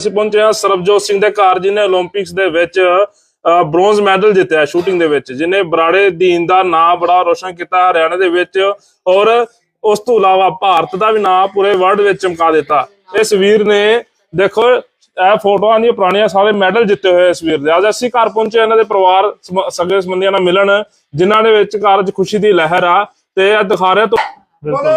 ਅਸੀਂ ਪਹੁੰਚੇ ਸਰਬਜੋਤ ਸਿੰਘ ਦੇ ਘਰ ਜਿਨੇ 올림픽ਸ ਦੇ ਵਿੱਚ ਬ੍ਰੌਂਜ਼ ਮੈਡਲ ਜਿੱਤਿਆ ਸ਼ੂਟਿੰਗ ਦੇ ਵਿੱਚ ਜਿਨੇ ਬਰਾੜੇ ਦੀਨ ਦਾ ਨਾਮ ਬੜਾ ਰੋਸ਼ਨ ਕੀਤਾ ਹਰਿਆਣਾ ਦੇ ਵਿੱਚ ਔਰ ਉਸ ਤੋਂ ਇਲਾਵਾ ਭਾਰਤ ਦਾ ਵੀ ਨਾਮ ਪੂਰੇ ਵਰਲਡ ਵਿੱਚ ਚਮਕਾ ਦਿੱਤਾ। ਇਸ ਵੀਰ ਨੇ, ਦੇਖੋ, ਇਹ ਫੋਟੋਆਂ ਦੀਆਂ ਪੁਰਾਣੀਆਂ ਸਾਰੇ ਮੈਡਲ ਜਿੱਤੇ ਹੋਏ ਇਸ ਵੀਰ ਦੇ। ਅੱਜ ਅਸੀਂ ਘਰ ਪਹੁੰਚੇ ਇਹਨਾਂ ਦੇ ਪਰਿਵਾਰ ਸਗੇ ਸੰਬੰਧੀਆਂ ਨਾਲ ਮਿਲਣ, ਜਿਨ੍ਹਾਂ ਦੇ ਵਿੱਚ ਘਰ 'ਚ ਖੁਸ਼ੀ ਦੀ ਲਹਿਰ ਆ, ਤੇ ਇਹ ਦਿਖਾ ਰਿਹਾ ਬਿਲਕੁਲ।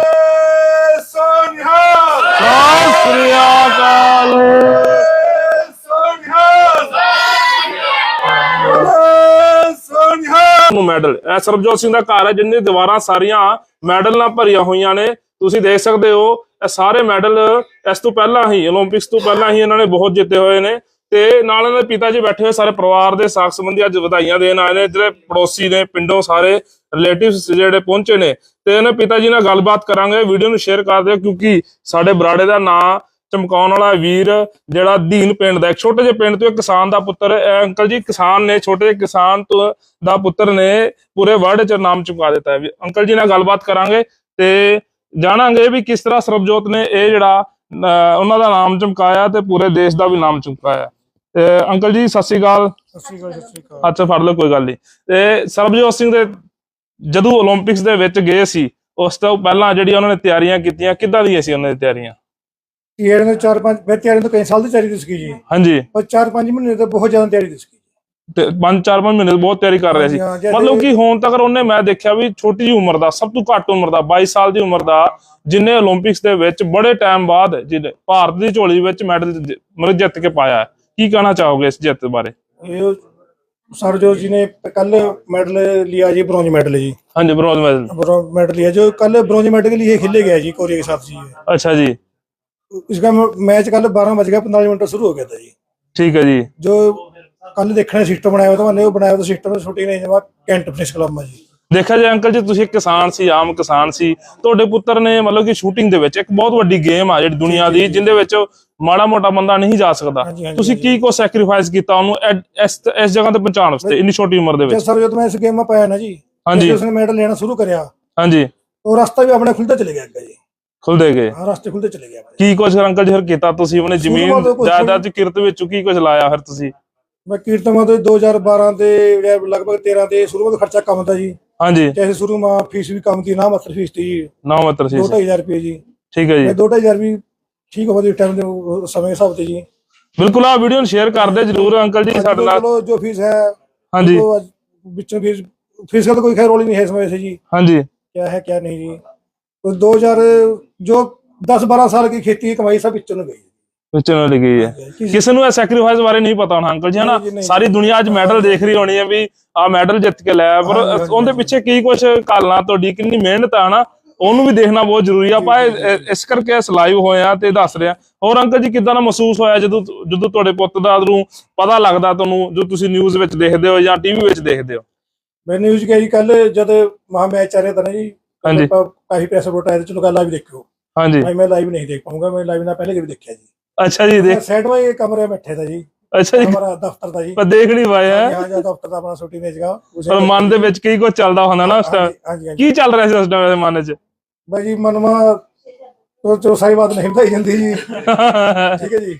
ਮੈਡਲ। ਇਹ ਸਰਬਜੋਤ ਸਿੰਘ ਦਾ ਘਰ ਹੈ ਜਿੰਨੇ ਦੀਵਾਰਾਂ ਸਾਰੀਆਂ ਮੈਡਲ ਨਾਲ ਭਰੀਆਂ ਹੋਈਆਂ ਨੇ। ਤੁਸੀਂ ਦੇਖ ਸਕਦੇ ਹੋ ਇਹ ਸਾਰੇ ਮੈਡਲ ਇਸ ਤੋਂ ਪਹਿਲਾਂ ਹੀ 올림픽ਸ ਤੋਂ ਪਹਿਲਾਂ ਹੀ ਇਹਨਾਂ ਨੇ ਬਹੁਤ ਜਿੱਤੇ ਹੋਏ ਨੇ। ਤੇ ਨਾਲ ਇਹਨਾਂ ਦੇ ਪਿਤਾ ਜੀ ਬੈਠੇ ਹੋਏ ਸਾਰੇ ਪਰਿਵਾਰ ਦੇ ਸਾਖ ਸੰਬੰਧੀ ਅੱਜ ਵਧਾਈਆਂ ਦੇਣ ਆਏ ਨੇ। ਜਿਹੜੇ ਪੜੋਸੀ ਨੇ ਪਿੰਡੋਂ ਸਾਰੇ ਰਿਲੇਟਿਵਸ ਜਿਹੜੇ ਪਹੁੰਚੇ ਨੇ ਤੇ ਇਹਨਾਂ ਪਿਤਾ ਜੀ ਨਾਲ ਗੱਲਬਾਤ ਕਰਾਂਗੇ ਵੀਡੀਓ ਨੂੰ ਸ਼ੇਅਰ ਕਰ ਦਿਓ ਕਿਉਂਕਿ ਸਾਡੇ ਬਰਾੜੇ ਦਾ ਨਾਂ ਚਮਕਾਉਣ ਵਾਲਾ ਵੀਰ ਜਿਹੜਾ ਦੀਨ ਪਿੰਡ ਦਾ ਇੱਕ ਛੋਟੇ ਜਿਹੇ ਪਿੰਡ ਤੋਂ ਇੱਕ ਕਿਸਾਨ ਦਾ ਪੁੱਤਰ ਅੰਕਲ ਜੀ ਕਿਸਾਨ ਨੇ ਛੋਟੇ ਜਿਹੇ ਕਿਸਾਨ ਤੋਂ ਦਾ ਪੁੱਤਰ ਨੇ ਪੂਰੇ ਵਰਲਡ 'ਚ ਨਾਮ ਚੁਕਾ ਦਿੱਤਾ ਹੈ। ਵੀ ਅੰਕਲ ਜੀ ਨਾਲ ਗੱਲਬਾਤ ਕਰਾਂਗੇ ਤੇ ਜਾਣਾਂਗੇ ਵੀ ਕਿਸ ਤਰ੍ਹਾਂ ਸਰਬਜੋਤ ਨੇ ਇਹ ਜਿਹੜਾ ਉਹਨਾਂ ਦਾ ਨਾਮ ਚਮਕਾਇਆ ਤੇ ਪੂਰੇ ਦੇਸ਼ ਦਾ ਵੀ ਨਾਮ ਚਮਕਾਇਆ। ਅੰਕਲ ਜੀ ਸਤਿ ਸ਼੍ਰੀ ਅਕਾਲ ਸਤਿ ਸ਼੍ਰੀ ਅਕਾਲ। ਅੱਛਾ ਫੜ ਲਓ ਕੋਈ ਗੱਲ ਨਹੀਂ। ਤੇ ਸਰਬਜੋਤ ਸਿੰਘ ਦੇ ਜਦੋਂ 올림픽ਸ ਦੇ ਵਿੱਚ ਗਏ ਸੀ ਉਸ ਤੋਂ ਪਹਿਲਾਂ ਜਿਹੜੀ ਉਹਨਾਂ ਨੇ ਤਿਆਰੀਆਂ ਕੀਤੀਆਂ ਕਿੱਦਾਂ ਦੀਆਂ ਸੀ ਉਹਨਾਂ ਦੀ ਤਿਆਰੀਆਂ? ਤਿਆਰੀਆਂ ਤੋਂ ਚਾਰ ਪੰਜ ਮੈਂ ਤਿਆਰੀਆਂ ਤੋਂ ਕਈ ਸਾਲ ਦੀ ਤਿਆਰੀ ਦੀ ਸੀ ਜੀ। ਹਾਂਜੀ। ਪਰ ਚਾਰ ਪੰਜ ਮਹੀਨੇ ਤੋਂ ਬਹੁਤ ਜ਼ਿਆਦਾ ਤਿਆਰੀ ਦੀ ਸੀ ਤੇ ਪੰਜ ਚਾਰ ਪੰਜ ਮਹੀਨੇ ਬਹੁਤ ਤਿਆਰੀ ਕਰ ਰਹੇ ਸੀ। ਮਤਲਬ ਕਿ ਹੁਣ ਤੱਕ ਉਹਨੇ ਮੈਂ ਦੇਖਿਆ ਵੀ ਛੋਟੀ ਜੀ ਉਮਰ ਦਾ ਸਭ ਤੋਂ ਘੱਟ ਉਮਰ ਦਾ 22 ਸਾਲ ਦੀ ਉਮਰ ਦਾ ਜਿਨੇ 올림픽ਸ ਦੇ ਵਿੱਚ ਬੜੇ ਟਾਈਮ ਬਾਅਦ ਜਿਹਨੇ ਭਾਰਤ ਦੀ ਝੋਲੀ ਵਿੱਚ ਮੈਡਲ ਮਤਲਬ ਜਿੱਤ ਕੇ ਪਾਇਆ ਕੀ ਕਹਿਣਾ ਚਾਹੋਗੇ ਇਸ ਜਿੱਤ ਬਾਰੇ? ਸਰਜੋਤ ਜੀ ਨੇ ਕੱਲ ਮੈਡਲ ਲਿਆ जी ब्रॉन्ज मेडल जी ਹਾਂਜੀ ਬ੍ਰੋਂਜ਼ ਮੈਡਲ ब्रॉन्ज मेडल लिया जो कल ब्रॉन्ज मेडल के लिए खेले गया जी कोरिया के साथ जी ये। ਅੱਛਾ ਜੀ इसका मैच कल बारह बज गया पैंतालीस मिनट शुरू हो गया था जी ਠੀਕ ਹੈ ਜੀ जो कल देखने सिस्टम बनाया हुआ था मैंने वो बनाया हुआ सिस्टम शूटिंग नहीं जमा कैंट फिनिश क्लब में जी ਦੇਖਿਆ ਜੇ ਅੰਕਲ ਜੀ ਤੁਸੀਂ ਕਿਸਾਨ ਸੀ ਆਮ ਕਿਸਾਨ ਸੀ। ਤੁਹਾਡੇ ਪੁੱਤਰ ਨੇ ਮਤਲਬ ਕਿ ਸ਼ੂਟਿੰਗ ਦੇ ਵਿੱਚ ਇੱਕ ਬਹੁਤ ਵੱਡੀ ਗੇਮ ਆ ਜਿਹੜੀ ਦੁਨੀਆ ਦੀ ਜਿੰਦੇ ਵਿੱਚ ਮਾੜਾ ਮੋਟਾ ਬੰਦਾ ਨਹੀਂ ਜਾ ਸਕਦਾ। ਤੁਸੀਂ ਕੀ ਕੋ ਸੈਕਰੀਫਾਈਸ ਕੀਤਾ ਉਹਨੂੰ ਇਸ ਇਸ ਜਗ੍ਹਾ ਤੇ ਪਹੁੰਚਾਣ ਵਾਸਤੇ ਇੰਨੀ ਛੋਟੀ ਉਮਰ ਦੇ ਵਿੱਚ? ਸਰ ਜਦੋਂ ਮੈਂ ਇਸ ਗੇਮ ਮਾ ਪਾਇਆ ਨਾ ਜੀ ਹਾਂਜੀ। ਉਸਨੇ ਮੈਡਲ ਲੈਣਾ ਸ਼ੁਰੂ ਕਰਿਆ। ਹਾਂਜੀ। ਉਹ ਰਸਤਾ ਵੀ ਆਪਣੇ ਖੁੱਲਦਾ ਚਲੇ ਗਿਆ ਜੀ। ਖੁੱਲਦੇ ਗਏ। ਹਾਂ ਰਸਤੇ ਖੁੱਲਦੇ ਚਲੇ ਗਿਆ ਕੀ ਕੁਝ ਅੰਕਲ ਜੀ ਫਿਰ ਕੀਤਾ ਤੁਸੀਂ? ਉਹਨੇ ਜ਼ਮੀਨ ਜਾਇਦਾਦ ਦੀ ਕਿਰਤ ਵਿੱਚ ਕੀ ਕੁਝ ਲਾਇਆ ਫਿਰ ਤੁਸੀਂ? ਮੈਂ ਕੀਰਤਮਾਂ ਤੋਂ 2012 ਦੇ ਲਗਭਗ 13 ਦੇ ਸ਼ੁਰੂ ਖਰਚਾ ਕੰਮ ਦਾ ਜੀ। ਹਾਂਜੀ ਜੈਸੇ ਸ਼ੁਰੂ ਮਾ ਫੀਸ ਵੀ ਕੰਮ ਦੀ ਨਾ ਮਤਲਬ ਫੀਸ ਤੀ ਜੀ ਨਾ ਮਤਰ ਸੀ 2500 ਰੁਪਏ ਜੀ ਠੀਕ ਹੈ ਜੀ ਇਹ 2500 ਵੀ ਠੀਕ ਹੋ ਗਈ ਟਾਈਮ ਦੇ ਉਹ ਸਮੇਂ ਹਿਸਾਬ ਤੇ ਜੀ ਬਿਲਕੁਲ ਆ ਵੀਡੀਓ ਨੂੰ ਸ਼ੇਅਰ ਕਰ ਦਿਓ ਜਰੂਰ ਅੰਕਲ ਜੀ ਸਾਡੇ ਨਾਲ ਚਲੋ ਜੋ ਫੀਸ ਹੈ ਹਾਂਜੀ वो आज ਵਿੱਚੋਂ ਫੀਸ फीस का तो कोई खैर रोल ही नहीं है इसमें वैसे जी ਹਾਂਜੀ क्या है क्या नहीं जी तो 2000 जो 10 12 साल की खेती की कमाई सब ਵਿੱਚੋਂ ਨੂੰ ਗਈ ਚੈਨਲ ਲਿਖੀ ਹੈ। ਕਿਸੇ ਨੂੰ ਇਹ ਸੈਕਰੀਫਾਈਸ ਬਾਰੇ ਨਹੀਂ ਪਤਾ ਹੋਣਾ ਅੰਕਲ ਜੀ ਹਨਾ? ਸਾਰੀ ਦੁਨੀਆ ਅੱਜ ਮੈਡਲ ਦੇਖ ਰਹੀ ਹੋਣੀ ਹੈ ਵੀ ਆ ਮੈਡਲ ਜਿੱਤ ਕੇ ਲਿਆ ਪਰ ਉਹਦੇ ਪਿੱਛੇ ਕੀ ਕੁਝ ਕਾਲਣਾ ਤੁਹਾਡੀ ਕਿੰਨੀ ਮਿਹਨਤ ਆ ਹਨਾ? ਉਹਨੂੰ ਵੀ ਦੇਖਣਾ ਬਹੁਤ ਜ਼ਰੂਰੀ ਆਪਾਂ ਇਸ ਕਰਕੇ ਇਸ ਲਾਈਵ ਹੋਇਆ ਤੇ ਦੱਸ ਰਿਹਾ ਹੋਰ ਅੰਕਲ ਜੀ ਕਿਦਾਂ ਦਾ ਮਹਿਸੂਸ ਹੋਇਆ ਜਦੋਂ ਜਦੋਂ ਤੁਹਾਡੇ ਪੁੱਤ ਦਾ ਨੂੰ ਪਤਾ ਲੱਗਦਾ ਤੁਹਾਨੂੰ ਜੋ ਤੁਸੀਂ ਨਿਊਜ਼ ਵਿੱਚ ਦੇਖਦੇ ਹੋ ਜਾਂ ਟੀਵੀ ਵਿੱਚ ਦੇਖਦੇ ਹੋ? ਮੈਂ ਨਿਊਜ਼ ਕਹੀ ਕੱਲ ਜਦ ਮਹਾ ਮੈਚ ਆ ਰਿਹਾ ਤਾਂ ਜੀ ਹਾਂਜੀ। ਕਾਫੀ ਪ੍ਰੈਸ ਰਿਪੋਰਟ ਆਇਆ ਤੇ ਚਲੋ ਕੱਲ ਲਾਈਵ ਦੇਖਿਓ। ਹਾਂਜੀ। ਮੈਂ ਲਾਈਵ ਨਹੀਂ ਦੇਖ ਪਾਉਂਗਾ ਮੈਂ ਲਾਈਵ ਨਾ ਪਹਿਲੇ ਕਦੇ ਦੇਖਿਆ ਜੀ। ਅੱਛਾ ਜੀ ਦੇਖ। ਸੈਟਵਾ ਇਹ ਕਮਰੇ ਬੈਠੇ ਤਾ ਜੀ। ਅੱਛਾ ਜੀ। ਕਮਰਾ ਦਫ਼ਤਰ ਦਾ ਜੀ। ਪਰ ਦੇਖ ਨਹੀਂ ਪਾਇਆ। ਹਾਂ ਜੀ ਦਫ਼ਤਰ ਦਾ ਆਪਣਾ ਛੁੱਟੀ ਮੇਜ ਗਾ। ਪਰ ਮਨ ਦੇ ਵਿੱਚ ਕੀ ਕੁਝ ਚੱਲਦਾ ਹੁੰਦਾ ਨਾ ਉਸ ਟਾਈਮ ਕੀ ਚੱਲ ਰਿਹਾ ਸੀ ਉਸ ਟਾਈਮ ਮਨ 'ਚ? ਬਾਈ ਜੀ ਮਨਮਾ ਤੋ ਚੋਸਾਈ ਬਾਤ ਨਹੀਂ ਭਾਈ ਜਾਂਦੀ ਜੀ। ਠੀਕ ਹੈ ਜੀ।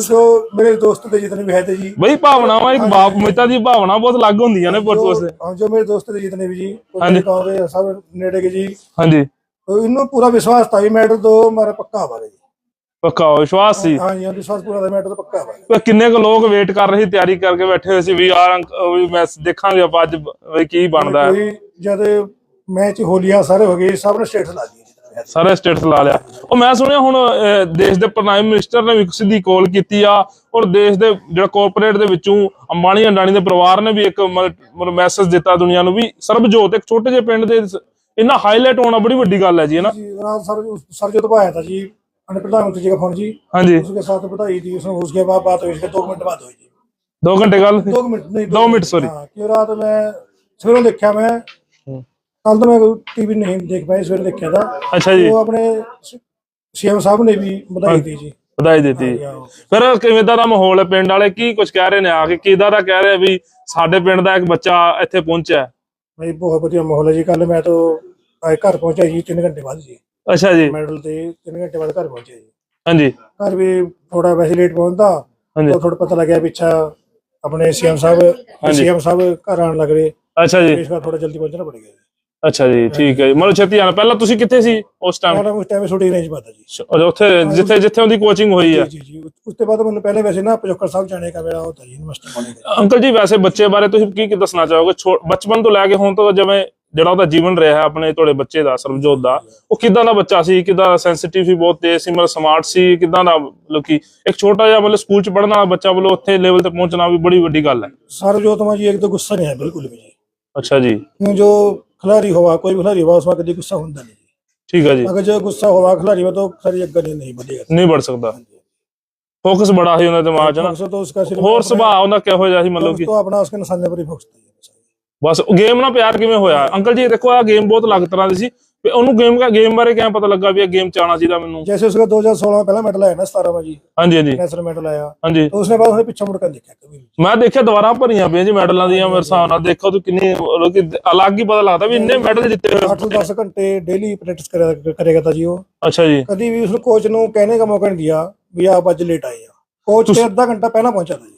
ਸੋ ਮੇਰੇ ਦੋਸਤ ਦੇ ਜਿੰਨੇ ਵੀ ਹੈ ਤੇ ਜੀ। ਬਈ ਭਾਵਨਾਵਾਂ ਇੱਕ ਬਾਪ ਮਿੱਤਾ ਦੀ ਭਾਵਨਾ ਬਹੁਤ ਅਲੱਗ ਹੁੰਦੀਆਂ ਨੇ ਪੁਰਤੋਸ ਦੇ। ਹਾਂ ਜੋ ਮੇਰੇ ਦੋਸਤ ਦੇ ਜਿੰਨੇ ਵੀ ਜੀ ਹਾਂਜੀ। ਕਹੋਗੇ ਸਭ ਨੇੜੇ ਕੇ ਜੀ। ਹਾਂਜੀ। ਇਹਨੂੰ ਪੂਰਾ ਵਿਸ਼ਵਾਸ ਤਾਂ ਵੀ ਮੈਟਰ ਦੋ ਮਾਰਾ ਪੱਕਾ ਬਾਰੇ ਪੱਕਾ ਹੋ ਵਿਸ਼ਵਾਸ ਸੀ। ਹਾਂਜੀ ਹਾਂਜੀ ਵਿਸ਼ਵਾਸ ਪੂਰਾ ਦਾ ਮੈਟਰ ਤਾਂ ਪੱਕਾ ਵਾ ਪਰ ਕਿੰਨੇ ਕੁ ਲੋਕ ਵੇਟ ਕਰ ਰਹੇ ਸੀ ਤਿਆਰੀ ਕਰਕੇ ਬੈਠੇ ਹੋਏ ਸੀ ਵੀ ਯਾਰ ਵੀ ਮੈਂ ਦੇਖਾਂਗੇ ਆਪਾਂ ਅੱਜ ਵੀ ਕੀ ਬਣਦਾ। ਹੈ ਜਦ ਮੈਚ ਹੋਲੀਆ ਸਾਰੇ ਹੋ ਗਏ ਸਭ ਨੇ ਸਟੇਟਸ ਲਾ ਦਿੱਤੀ। ਸਾਰੇ ਸਟੇਟਸ ਲਾ ਲਿਆ। ਉਹ ਮੈਂ ਸੁਣਿਆ ਹੁਣ ਦੇਸ਼ ਦੇ ਪ੍ਰਾਈਮ ਮਿਨਿਸਟਰ ਨੇ ਵੀ ਸਿੱਧੀ ਕਾਲ ਕੀਤੀ ਆ ਔਰ ਦੇਸ਼ ਦੇ ਜਿਹੜਾ ਕਾਰਪੋਰੇਟ ਦੇ ਵਿੱਚੋਂ ਅੰਬਾਨੀ ਅੰਡਾਨੀ ਦੇ ਪਰਿਵਾਰ ਨੇ ਵੀ ਇੱਕ ਮਤਲਬ ਮੈਸੇਜ ਦਿੱਤਾ ਦੁਨੀਆ ਨੂੰ ਵੀ ਸਰਬਜੋਤ ਇੱਕ ਛੋਟੇ ਜਿਹੇ ਪਿੰਡ ਦੇ ਸ- ਇੰਨਾ ਹਾਈਲਾਈਟ ਹੋਣਾ ਬੜੀ ਵੱਡੀ ਗੱਲ ਹੈ ਜੀ ਹੈ ਜੀ ਰਾਤ ਸਰ ਤਾਂ ਜੀ जी अन्य प्रधानमंत्री जी का फोन जी ਹਾਂਜੀ उसके साथ बताई थी उसमें उसके बाद बात हुई इसके दो मिनट बाद हुई जी 2 ਘੰਟੇ ਗੱਲ दो मिनट नहीं दो मिनट, sorry। हाँ, कि रात मैं सवेरों देखा मैं हम्म। कल तो मैं टीवी नहीं देख पाया सवेरे देखा था ਅੱਛਾ ਜੀ वो अपने सीएम साहब ने भी बधाई दी जी ਵਧਾਈ ਦਿੱਤੀ हाँ, ਫਿਰ ਕਿਵੇਂ ਦਾ ਦਾ ਮਾਹੌਲ ਹੈ ਪਿੰਡ ਵਾਲੇ ਕੀ ਕੁਝ ਕਹਿ ਰਹੇ ਨੇ ਆ ਕੇ ਕਿਦਾਂ ਦਾ ਕਹਿ ਰਹੇ ਵੀ ਸਾਡੇ ਪਿੰਡ ਦਾ ਇੱਕ ਬੱਚਾ ਇੱਥੇ ਪਹੁੰਚਿਆ ਹੈ? भाई बहुत बढ़िया माहौल है जी कल मैं तो आए घर पहुंचा जी तीन घंटे बाद जी ਅੱਛਾ ਜੀ। ਮੈਡਲ ਤੇ 3 ਘੰਟੇ ਬਾਅਦ ਘਰ ਪਹੁੰਚਿਆ ਜੀ। ਹਾਂਜੀ। ਘਰ ਵੀ ਥੋੜਾ ਵੈਸੇ ਲੇਟ ਪਹੁੰਚਦਾ ਹਾਂਜੀ। ਤਾਂ ਥੋੜਾ ਪਤਾ ਲੱਗਿਆ ਪਿੱਛਾ ਆਪਣੇ ਸੀਐਮ ਸਾਹਿਬ ਸੀਐਮ ਸਾਹਿਬ ਘਰ ਆਣ ਲੱਗ ਰਹੇ। ਅੱਛਾ ਜੀ। ਇਸ ਵਾਰ ਥੋੜਾ ਜਲਦੀ ਪਹੁੰਚਣਾ ਪੜੇਗਾ ਅੱਛਾ ਜੀ ਠੀਕ ਹੈ ਮਤਲਬ ਛੇਤੀ ਆਣਾ ਪਹਿਲਾਂ ਤੁਸੀਂ ਕਿੱਥੇ ਸੀ ਉਸ ਟਾਈਮ ਮੈਂ ਉਸ ਟਾਈਮ ਸ਼ੂਟਿੰਗ ਰੇਂਜ ਪਾਤਾ ਜੀ। ਉੱਥੇ ਜਿੱਥੇ ਜਿੱਥੇ ਉਹਦੀ ਕੋਚਿੰਗ ਹੋਈ ਹੈ ਜੀ ਜੀ ਉਸ ਤੋਂ ਬਾਅਦ ਮੈਨੂੰ ਪਹਿਲੇ ਵੈਸੇ ਨਾ ਪਜੋਕਰ ਸਾਹਿਬ ਜਾਣੇ ਦਾ ਮੇਰਾ ਹੁੰਦਾ ਯੂਨੀਵਰਸਿਟੀ ਕੋਲੇ ਅੰਕਲ ਜੀ ਵੈਸੇ ਬੱਚੇ ਬਾਰੇ ਤੁਸੀਂ ਕੀ ਕੀ ਦੱਸਣਾ ਚਾਹੋਗੇ? ਬਚਪਨ ਤੋਂ ਲੈ ਕੇ ਹੁਣ ਤੋਂ ਜਿਵੇਂ ਜਿਹੜਾ ਉਹਦਾ ਜੀਵਨ ਰਿਹਾ ਹੈ ਆਪਣੇ ਤੁਹਾਡੇ ਬੱਚੇ ਦਾ ਸਰਬਜੋਤ ਦਾ ਉਹ ਕਿਦਾਂ ਦਾ ਬੱਚਾ ਸੀ ਕਿਦਾਂ ਸੈਂਸਿਟਿਵ ਸੀ ਬਹੁਤ ਤੇਜ਼ ਸੀ ਮਤਲਬ ਸਮਾਰਟ ਸੀ ਕਿਦਾਂ ਦਾ ਮਤਲਬ ਕਿ ਇੱਕ ਛੋਟਾ ਜਿਹਾ ਮਤਲਬ ਸਕੂਲ ਚ ਪੜਨ ਵਾਲਾ ਬੱਚਾ ਵੱਲੋਂ ਉੱਥੇ ਲੈਵਲ ਤੇ ਪਹੁੰਚਣਾ ਵੀ ਬੜੀ ਵੱਡੀ ਗੱਲ ਹੈ सरजोत में जी एक तो गुस्सा नहीं है बिल्कुल भी जी ਅੱਛਾ ਜੀ क्यों जो खिलाड़ी हुआ कोई भी खिलाड़ी हुआ उसमें कभी गुस्सा होता नहीं जी ਠੀਕ ਹੈ ਜੀ अगर जो गुस्सा हुआ खिलाड़ी में तो खिलाड़ी अग्गा नहीं नहीं बढ़ेगा ਨਹੀਂ ਵੜ ਸਕਦਾ ਫੋਕਸ ਬੜਾ ਸੀ ਉਹਨਾਂ ਦੇ ਦਿਮਾਗ 'ਚ ਨਾ फोकस तो उसका सिर्फ ਹੋਰ अपने- ਸੁਭਾਅ ਉਹਦਾ ਕਿਹੋ ਜਿਹਾ ਸੀ ਮਤਲਬ ਕਿ तो अपना उसके निशाने पर ही फोकस था ਬਸ ਗੇਮ ਨਾਲ ਪਿਆਰ ਕਿਵੇਂ ਹੋਇਆ ਅੰਕਲ ਜੀ ਦੇਖੋ ਆ ਗੇਮ ਬਹੁਤ ਅਲੱਗ ਤਰ੍ਹਾਂ ਦੀ ਸੀ ਵੀ ਉਹਨੂੰ ਗੇਮ ਦਾ ਗੇਮ ਬਾਰੇ ਕਿਵੇਂ ਪਤਾ ਲੱਗਾ ਵੀ ਇਹ ਗੇਮ ਚ ਆਉਣਾ ਚਾਹੀਦਾ ਮੈਨੂੰ जैसे उसका 2016 में पहला मेडल आया ना सतारा में जी ਹਾਂਜੀ ਹਾਂਜੀ नेशनल मेडल आया ਹਾਂਜੀ तो उसने बाद उसने पीछे मुड़ कर देखा कभी भी ਮੈਂ ਦੇਖਿਆ ਦੁਬਾਰਾ ਭਰੀਆਂ ਪਈਆਂ ਜੀ ਮੈਡਲਾਂ ਦੀਆਂ ਮੇਰੇ ਹਿਸਾਬ ਨਾਲ ਦੇਖੋ ਤੂੰ ਕਿੰਨੀ ਮਤਲਬ ਕਿ ਅਲੱਗ ਹੀ ਪਤਾ ਲੱਗਦਾ ਵੀ ਇੰਨੇ ਮੈਡਲ ਜਿੱਤੇ ਹੋਏ आठ से दस घंटे डेली प्रैक्टिस करेगा करेगा था जी वो ਅੱਛਾ ਜੀ कभी भी उसने कोच ने कहने का मौका नहीं दिया भी आप आज लेट आए हैं कोच से आधा घंटा पहला पहुंचा था जी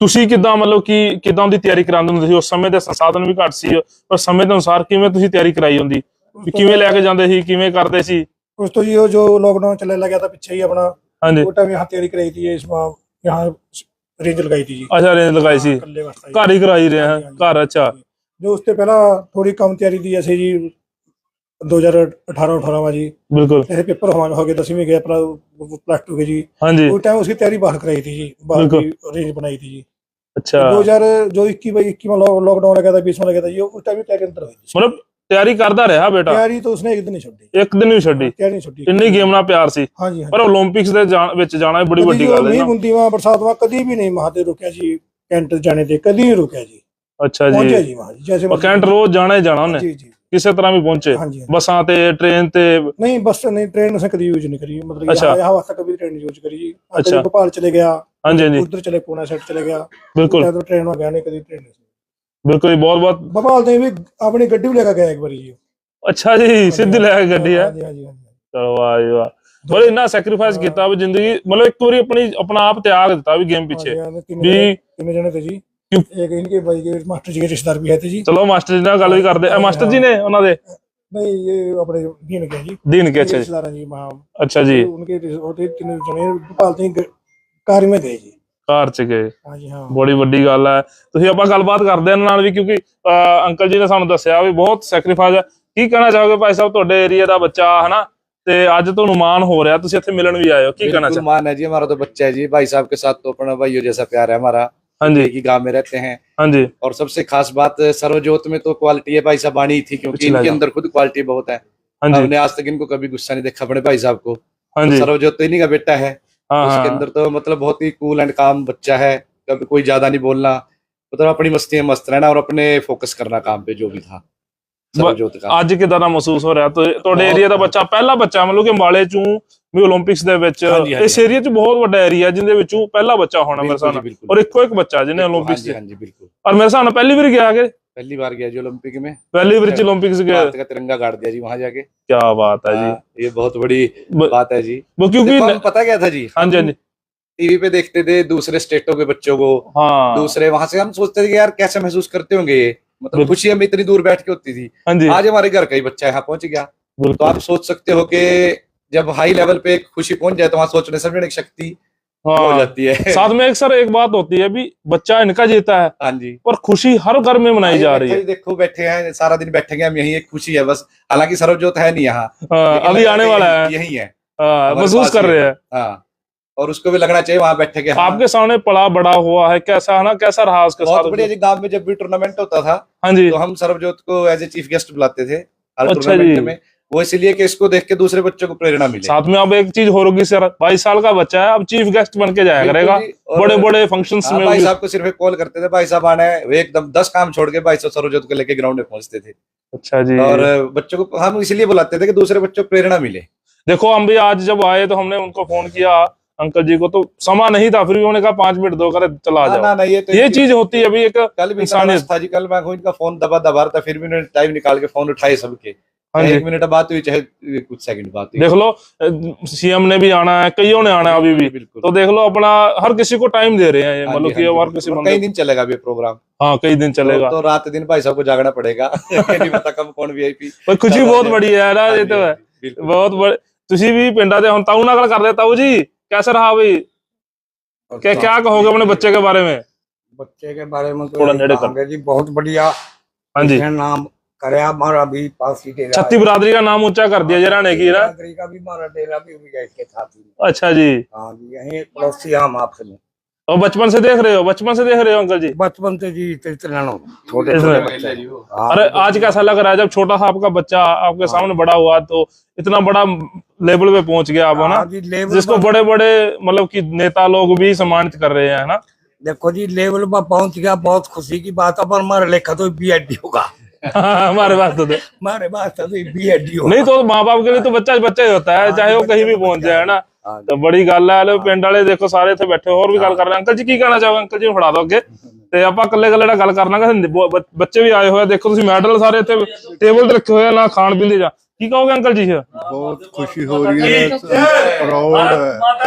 ਤੁਸੀਂ ਕਿਦਾਂ ਮਤਲਬ ਕਿ ਕਿਦਾਂ ਦੀ ਤਿਆਰੀ ਕਰਾਉਂਦੇ ਹੁੰਦੇ ਸੀ? ਉਸ ਸਮੇਂ ਦੇ ਸੰਸਾਧਨ ਵੀ ਘੱਟ ਸੀ ਪਰ ਸਮੇਂ ਦੇ ਅਨੁਸਾਰ ਕਿਵੇਂ ਤੁਸੀਂ ਤਿਆਰੀ ਕਰਾਈ ਹੁੰਦੀ? ਕਿਵੇਂ ਲੈ ਕੇ ਜਾਂਦੇ ਸੀ ਕਿਵੇਂ ਕਰਦੇ ਸੀ? ਉਸ ਤੋਂ ਜੀ ਉਹ ਜੋ ਲੋਕਡਾਊਨ ਚੱਲਣ ਲੱਗਿਆ ਤਾਂ ਪਿੱਛੇ ਹੀ ਆਪਣਾ ਹਾਂਜੀ। ਉਹ ਟਾਈਮ ਯਹਾਂ ਤਿਆਰੀ ਕਰਾਈ ਸੀ ਇਸ ਵਾਰ ਯਹਾਂ ਰੇਂਜ ਲਗਾਈ ਸੀ ਅੱਛਾ ਰੇਂਜ ਲਗਾਈ ਸੀ। ਘਰ ਹੀ ਕਰਾਈ ਰਹੇ ਹਾਂ ਘਰ ਅੱਛਾ। ਜੋ ਉਸ ਤੇ ਪਹਿਲਾਂ ਥੋੜੀ ਕਮ ਤਿਆਰੀ ਦੀ ਅਸੀਂ ਜੀ 2018 18 ਵਾ ਜੀ ਇਹ ਪੇਪਰ ਹੋ ਗਏ 10ਵੀਂ ਗਏ ਆਪਣਾ ਪਲੱਸ 2 ਕੇ ਜੀ। ਉਹ टाइम उसकी तैयारी बाहर कराई थी जी बाहर की रेंज बनाई थी जी अच्छा दो हजार जो इक्की बाई इक्की में लॉकडाउन लगा था बीस में लगा था ये उस ਤਿਆਰੀ ਕਰਦਾ ਰਿਹਾ ਬੇਟਾ? तैयारी तो उसने एक दिन ही छोड़ ਇੱਕ ਦਿਨ ਨਹੀਂ ਛੱਡੀ? तैयारी नहीं छोड़ी ਇੰਨੀ ਗੇਮ ਨਾਲ ਪਿਆਰ ਸੀ? हाँ ਪਰ 올림픽ਸ ਦੇ ਵਿੱਚ ਜਾਣਾ ਇਹ ਬੜੀ ਵੱਡੀ ਗੱਲ ਹੈ ਨਾ। ਹੁੰਦੀ ਵਾ ਬਰਸਾਤ ਵਾ ਕਦੀ ਵੀ ਨਹੀਂ ਮਹਾਦੇ ਰੁਕਿਆ ਜੀ ਕੈਂਟ ਜਾਣੇ ਤੇ ਕਦੀ ਨਹੀਂ ਰੁਕਿਆ ਜੀ। ਅੱਛਾ ਪਹੁੰਚਿਆ ਜੀ ਜੀ ਜੈਸੇ ਕੈਂਟ ਰੋਜ਼ ਜਾਣਾ ਹੀ ਜਾਣਾ ਉਹਨੇ। ਜੀ ਜੀ। ਕਿਸੇ ਤਰ੍ਹਾਂ ਵੀ ਪਹੁੰਚੇ। ਹਾਂਜੀ। ਤੇ ਟ੍ਰੇਨ ਤੇ। ਨਹੀਂ ਬਸ ਨਹੀਂ ਟ੍ਰੇਨ ਅਸੀਂ ਕਦੀ ਯੂਜ਼ ਨਹੀਂ ਕਰੀ। ਮਤਲਬ ਅੱਛਾ। ਯਹਾਂ ਵਾਸਤੇ ਕਦੀ ਟ੍ਰੇਨ ਯੂਜ਼ ਕਰੀ। ਅੱਛਾ। ਭੋਪਾਲ ਚਲੇ ਗਿਆ। ਹਾਂਜੀ ਹਾਂਜੀ। ਉਧਰ ਚਲੇ ਪੂਨਾ ਸਾਈਡ ਚਲੇ ਗਿਆ। ਬਿਲਕੁਲ। ਕਦੋਂ ਟ੍ਰੇਨ ਨਾਲ ਗਿਆ ਨਹੀਂ ਕਦੀ ਟ੍ਰੇਨ ਨਹੀਂ ਬਿਲਕੁਲ ਜੀ, ਬਹੁਤ ਬਹੁਤ। ਭੋਪਾਲ ਤੇ ਵੀ ਆਪਣੀ ਗੱਡੀ ਵੀ ਲੈ ਕੇ ਗਿਆ ਇੱਕ ਵਾਰੀ ਜੀ। ਅੱਛਾ ਜੀ ਸਿੱਧੀ ਲੈ ਕੇ ਗੱਡੀ ਹੈ ਹਾਂਜੀ ਹਾਂਜੀ ਚਲੋ ਵਾਹ ਜੀ ਬੜੇ ਇੰਨਾ ਸੈਕਰੀਫਾਈਸ ਕੀਤਾ ਵੀ ਜ਼ਿੰਦਗੀ ਮਤਲਬ ਇੱਕ ਵਾਰੀ ਆਪਣੀ ਆਪਣਾ ਆਪ ਤਿਆਗ ਦਿੱਤਾ ਵੀ ਗੇਮ ਪਿੱਛੇ। ਵੀ ਜਣੇ- ਜਣੇ ਤੇ ਜੀ? एक इनके भाई के मास्टर जी के रिश्तेदार भी है थे जी ਚਲੋ ਮਾਸਟਰ ਜੀ ਨਾਲ ਗੱਲ ਵੀ ਕਰਦੇ ਇਹ ਮਾਸਟਰ ਜੀ ਨੇ ਉਹਨਾਂ ਦੇ नहीं ये अपने दीन के हैं जी ਦੀਨ ਕੇ ਅੱਛਾ ਜੀ रिश्तेदार हैं जी वहाँ ਅੱਛਾ ਜੀ उनके रिश्ते- वो थे तीन जने भोपाल तो ही ग- कार में गए जी ਘਰ ਚ ਗਏ हाँ जी हाँ ਬੜੀ ਵੱਡੀ ਗੱਲ ਹੈ ਤੁਸੀਂ ਆਪਾਂ ਗੱਲਬਾਤ ਕਰਦੇ ਹਾਂ ਇਹਨਾਂ ਨਾਲ ਵੀ ਕਿਉਂਕਿ ਅਹ, ਅੰਕਲ ਜੀ ਨੇ ਸਾਨੂੰ ਦੱਸਿਆ ਵੀ ਬਹੁਤ ਸੈਕਰੀਫਾਈਸ ਹੈ ਕੀ ਕਹਿਣਾ ਚਾਹੋਗੇ ਭਾਈ ਸਾਹਿਬ ਤੁਹਾਡੇ ਏਰੀਆ ਦਾ ਬੱਚਾ ਹਨਾ ਤੇ ਅੱਜ ਤੁਹਾਨੂੰ ਮਾਣ ਹੋ ਰਿਹਾ ਤੁਸੀਂ ਇੱਥੇ ਮਿਲਣ ਵੀ ਆਏ ਹੋ ਕੀ ਕਹਿਣਾ बिल्कुल ਚਾਹੋਗੇ मान है जी हमारा तो बच्चा है जी भाई साहब के साथ तो अपना भाइयों जैसा प्यार है हमारा हाँ जी। ही गाँव में रहते हैं। हाँ जी। और सबसे खास बात सर्वजोत में तो क्वालिटी है भाई साहब आनी थी क्योंकि इनके अंदर खुद क्वालिटी बहुत है। हाँ हमने आज तक इनको कभी गुस्सा नहीं देखा अपने भाई साहब को। हाँ तो सर्वजोत तो इन्हीं का बेटा है। उसके अंदर तो मतलब बहुत ही कूल एंड काम बच्चा है। कभी कोई ज़्यादा नहीं बोलना। मतलब अपनी मस्ती में मस्त रहना और अपने फोकस करना काम पे जो भी था। ਅੱਜ ਕਿਦਾਂ ਦਾ ਮਹਿਸੂਸ ਹੋ ਰਿਹਾ ਤੁਹਾਡੇ ਏਰੀਆ ਦਾ ਬੱਚਾ ਪਹਿਲਾ ਬੱਚਾ ਮਤਲਬ ਕਿ ਮਾਲੇ ਚੋਂ ਵੀ 올림픽ਸ ਦੇ ਵਿੱਚ ਇਸ ਏਰੀਆ 'ਚ ਬਹੁਤ ਵੱਡਾ ਏਰੀਆ ਜਿੰਦੇ ਵਿੱਚੋਂ ਪਹਿਲਾ ਬੱਚਾ ਹੋਣਾ ਮੇਰੇ ਸਾਹਮਣੇ ਔਰ ਇੱਕੋ ਇੱਕ ਬੱਚਾ ਜਿਹਨੇ 올림픽ਸ ਹਾਂਜੀ ਹਾਂਜੀ ਬਿਲਕੁਲ ਔਰ ਮੇਰੇ ਸਾਹਮਣੇ ਪਹਿਲੀ ਵਾਰ ਗਿਆ ਕਿ पहली बार गया जी ओलंपिक में पहली बार ओलंपिक्स गया का तिरंगा गाड़ दिया जी वहां जाके क्या बात है जी ये बहुत बड़ी ब, बात है जी वो क्योंकि पता क्या था जी हाँ जी टीवी पे देखते थे दूसरे स्टेटों के बच्चों को हाँ दूसरे वहां से हम सोचते थे कि यार कैसे महसूस करते होंगे ये मतलब खुशी हमें इतनी दूर बैठ के होती थी। हाँ आज हमारे घर का ही बच्चा यहाँ पहुँच गया। तो आप सोच सकते हो कि जब हाई लेवल पे खुशी पहुँच जाए तो वहाँ सोचने समझने की शक्ति हाँ, हो। जाती है। साथ में एक सर एक बात होती है भी बच्चा इनका जीता है हाँ जी। पर खुशी हर घर में मनाई जा रही है। देखो बैठे हैं सारा दिन बैठेंगे हम यही एक खुशी है बस। हालाँकि सर्वजोत है नहीं यहाँ। हाँ, अभी आने वाला है। यही है। हाँ, महसूस कर ही रहे है। और उसको भी लगना चाहिए वहाँ बैठे के। हाँ, आपके सामने पड़ा बड़ा हुआ है कैसा है ना कैसा रहा उसके बहुत साथ? बढ़िया जी गाँव में जब भी टूर्नामेंट होता था हाँ जी। तो हम सर्वजोत को एज ए चीफ गेस्ट बुलाते थे हर अच्छा टूर्नामेंट। में। वो इसलिए कि इसको देख के दूसरे बच्चों को प्रेरणा मिले। साथ में अब एक चीज़ हो होगी सर बाईस साल का बच्चा है अब चीफ गेस्ट बन के जाया करेगा। बड़े बड़े फ़ंक्शंस हाँ, में भाई साहब को सिर्फ़ एक कॉल करते थे भाई साहब आना है एकदम दस काम छोड़ के भाई साहब सर्वजोत को लेके ग्राउंड में पहुँचते थे। अच्छा जी। और बच्चों को हम इसलिए बुलाते थे कि दूसरे बच्चों को प्रेरणा मिले। देखो हम भी आज जब आए तो हमने उनको फ़ोन किया। अंकल जी को तो समा नहीं था फिर भी उन्होंने कहा पांच मिनट दो कर चला हाँ, जाओ ना ना ये तो ये इनकी- चीज होती है अभी एक कल भी इंसानियत। इंसानियत था जी कल मैं इनका फोन दबा दबा रहा था फिर भी उन्होंने टाइम निकाल के फोन उठाए सबके हाँ चाहे जी एक मिनट बात हुई चाहे कुछ सेकंड बात हुई देख लो सीएम ने भी आना है कईयों ने आना है अभी भी बिल्कुल तो देख लो अपना हर किसी को टाइम दे रहे हैं ये हाँ मतलब जी, कि हाँ जी, और किसी और बंदे कई दिन चलेगा अभी ये प्रोग्राम हाँ कई दिन चलेगा तो, तो रात दिन भाई साहब को जागना पड़ेगा नहीं पता कब कौन वीआईपी ਪਰ ਖੁਸ਼ੀ ਬਹੁਤ ਬੜੀ ਹੈ ਨਾ ਇਹ ਤਾਂ बिल्कुल ਬਹੁਤ ਬੜੀ ਤੁਸੀਂ ਵੀ ਪਿੰਡਾਂ ਦੇ ਹੁਣ ਤਾਊ ਨਾਲ ਗੱਲ ਕਰਦੇ ਤਾਊ ਜੀ कैसा रहा भाई क्या क्या कहोगे अपने बच्चे के बारे में? बच्चे के बारे में तो थोड़ा नेड़े कर। जी बहुत बढ़िया। हाँ जी। नाम करया हमारा भी पास ही डेरा छत्ती बिरादरी का नाम ऊँचा कर दिया जराने की ना? का भी हमारा डेरा भी इसके साथ ही। अच्छा जी। हाँ जी यही पड़ोसी हम आपसे। और बचपन से देख रहे हो? बचपन से देख रहे हो अंकल जी? बचपन से जी छोटे हाँ, अरे आज कैसा लग रहा है? जब छोटा सा आपका बच्चा आपके सामने बड़ा हुआ तो इतना बड़ा लेवल पे पहुंच गया आप है ना हाँ जी लेवल जिसको पर- बड़े बड़े मतलब कि नेता लोग भी सम्मानित कर रहे हैं ना देखो जी लेवल पर पहुंच गया बहुत खुशी की बात है पर हमारे लेखा तो बी एड डी होगा हमारे पास तो दे- हमारे पास तो बी एड डी होगा नहीं तो माँ बाप के लिए तो बच्चा बच्चा ही होता है चाहे वो कहीं भी पहुंच जाए ना हाँ जी। ਤਾਂ ਬੜੀ ਗੱਲ ਹੈ ਲੋ ਪਿੰਡ ਵਾਲੇ ਦੇਖੋ ਸਾਰੇ ਇੱਥੇ ਬੈਠੇ ਹੋਰ ਵੀ ਗੱਲ ਕਰ ਰਹੇ ਅੰਕਲ ਜੀ ਕੀ ਕਹਿਣਾ ਚਾਹੋਗੇ ਅੰਕਲ ਜੀ ਨੂੰ ਫੜਾ ਦਿਓ ਅੱਗੇ ਤੇ ਆਪਾਂ ਇਕੱਲੇ ਇਕੱਲੇ ਨਾਲ ਗੱਲ ਕਰਨਾ ਕਿ ਬੱਚੇ ਵੀ ਆਏ ਹੋਏ ਆ ਦੇਖੋ ਤੁਸੀਂ ਮੈਡਲ ਸਾਰੇ ਇੱਥੇ ਟੇਬਲ ਤੇ ਰੱਖੇ ਹੋਏ ਆ ਨਾ ਖਾਣ ਪੀਣ ਦੇ ਜਾਂ ਕੀ ਕਹੋਗੇ ਅੰਕਲ ਜੀ? ਬਹੁਤ ਖੁਸ਼ੀ ਹੋ ਰਹੀ ਹੈ ਪ੍ਰਾਊਡ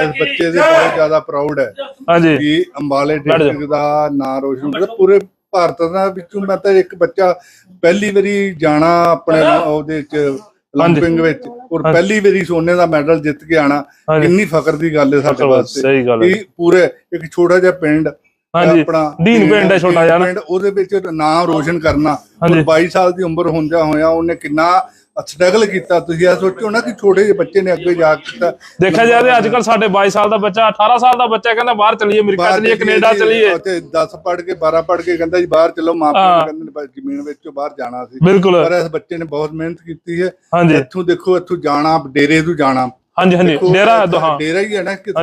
ਇਸ ਬੱਚੇ ਦੇ ਬਹੁਤ ਜ਼ਿਆਦਾ ਪ੍ਰਾਊਡ ਹੈ ਹਾਂਜੀ। ਕਿ ਅੰਬਾਲੇ ਡਿਸਟ੍ਰਿਕਟ ਦਾ ਨਾਂ ਰੋਸ਼ਨ ਕਰ। ਪੂਰੇ ਭਾਰਤ ਦਾ ਵਿੱਚੋਂ ਮੈਂ ਤਾਂ ਇੱਕ ਬੱਚਾ ਪਹਿਲੀ ਵਾਰੀ ਜਾਣਾ ਆਪਣੇ ਉਹਦੇ ਚ ਲੰਪਿੰਗ ਵਿੱਚ। ਔਰ ਪਹਿਲੀ ਵਾਰੀ ਸੋਨੇ ਦਾ ਮੈਡਲ ਜਿੱਤ ਕੇ ਆਣਾ ਕਿੰਨੀ ਫਖਰ ਦੀ ਗੱਲ ਹੈ ਸਾਡੇ ਵਾਸਤੇ। ਸਹੀ ਪੂਰੇ ਇੱਕ ਛੋਟਾ ਜਿਹਾ ਪਿੰਡ ਹਾਂਜੀ। ਦੀਨ ਪਿੰਡ ਹੈ ਛੋਟਾ ਜਿਹਾ ਉਹਦੇ ਵਿੱਚ ਨਾਮ ਰੋਸ਼ਨ ਕਰਨਾ। 22 ਸਾਲ ਦੀ ਉਮਰ ਹੁੰਦਿਆਂ ਹੋਇਆ ਉਹਨੇ ਕਿੰਨਾ ਸਟਰਗਲ ਕੀਤਾ ਤੁਸੀਂ ਇਹ ਸੋਚੋ ਨਾ ਕਿ ਛੋਟੇ ਜਿਹੇ ਬੱਚੇ ਨੇ ਅੱਗੇ ਜਾ ਕੇ ਕੀਤਾ। ਦੇਖਿਆ ਜਾਏ ਅੱਜ ਕੱਲ ਸਾਡੇ 22 ਸਾਲ ਦਾ ਬੱਚਾ 18 ਸਾਲ ਦਾ ਬੱਚਾ ਕਹਿੰਦਾ ਬਾਹਰ ਚਲੀਏ ਅਮਰੀਕਾ ਚਲੀਏ ਕੈਨੇਡਾ ਚਲੀਏ। ਤੇ 10 ਪੜ੍ਹ ਕੇ 12 ਪੜ੍ਹ ਕੇ ਕਹਿੰਦਾ ਜੀ ਬਾਹਰ ਚਲੋ ਮਾਂ ਪਿਓ ਹਾਂ। ਨੇ ਕਹਿੰਦੇ ਜ਼ਮੀਨ ਵਿੱਚੋਂ ਬਾਹਰ ਜਾਣਾ ਸੀ। ਪਰ ਇਸ ਬੱਚੇ ਨੇ ਬਹੁਤ ਮਿਹਨਤ ਕੀਤੀ ਹੈ। ਇੱਥੋਂ ਦੇਖੋ ਇੱਥੋਂ ਜਾਣਾ ਡੇਰੇ ਤੋਂ ਜਾਣਾ। ਹਾਂਜੀ ਹਾਂਜੀ। ਡੇਰਾ ਹੈ ਹਾਂ। ਡੇਰਾ ਹੀ ਹੈ ਨਾ ਕਿ